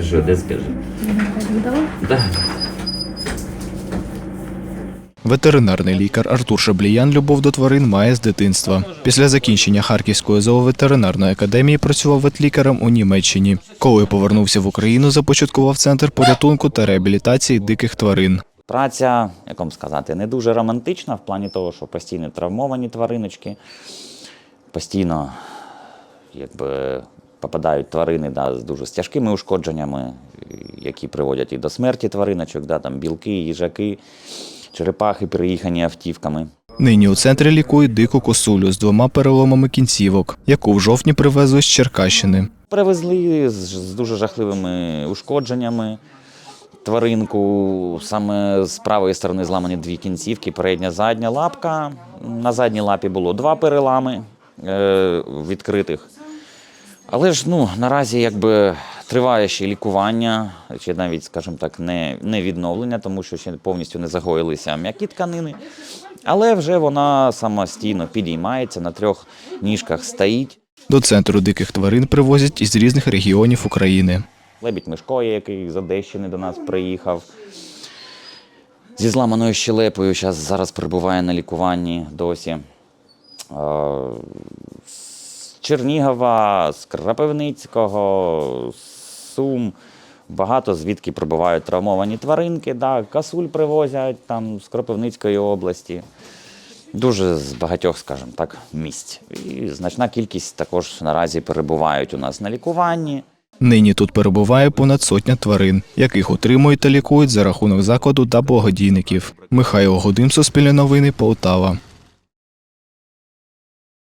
Що, де скажи? Да. Ветеринарний лікар Артур Шабліян любов до тварин має з дитинства. Після закінчення Харківської зооветеринарної академії працював ветлікарем у Німеччині. Коли повернувся в Україну, започаткував центр порятунку та реабілітації диких тварин. Праця, як вам сказати, не дуже романтична в плані того, що постійно травмовані твариночки, постійно якби, попадають тварини да, з дуже з тяжкими ушкодженнями, які приводять і до смерті твариночок, да, там білки, їжаки, черепахи, переїхані автівками. Нині у центрі лікують дику косулю з двома переломами кінцівок, яку в жовтні привезли з Черкащини. Привезли з, з дуже жахливими ушкодженнями. Тваринку саме з правої сторони зламані дві кінцівки, передня задня лапка. На задній лапі було два перелами е, відкритих. Але ж ну, наразі якби триває ще лікування, чи навіть, скажімо так, не, не відновлення, тому що ще повністю не загоїлися м'які тканини. Але вже вона самостійно підіймається, на трьох ніжках стоїть. До центру диких тварин привозять із різних регіонів України. Лебідь Мишко, є, який з Одещини до нас приїхав. Зі зламаною щелепою зараз, зараз перебуває на лікуванні досі. Чернігова, з Крапивницького, Сум. Багато звідки прибувають травмовані тваринки. Да, касуль привозять там з Кропивницької області. Дуже з багатьох, скажімо так, місць. І значна кількість також наразі перебувають у нас на лікуванні. Нині тут перебуває понад сотня тварин, яких утримують та лікують за рахунок закладу та благодійників. Михайло Годим, Суспільне новини, Полтава.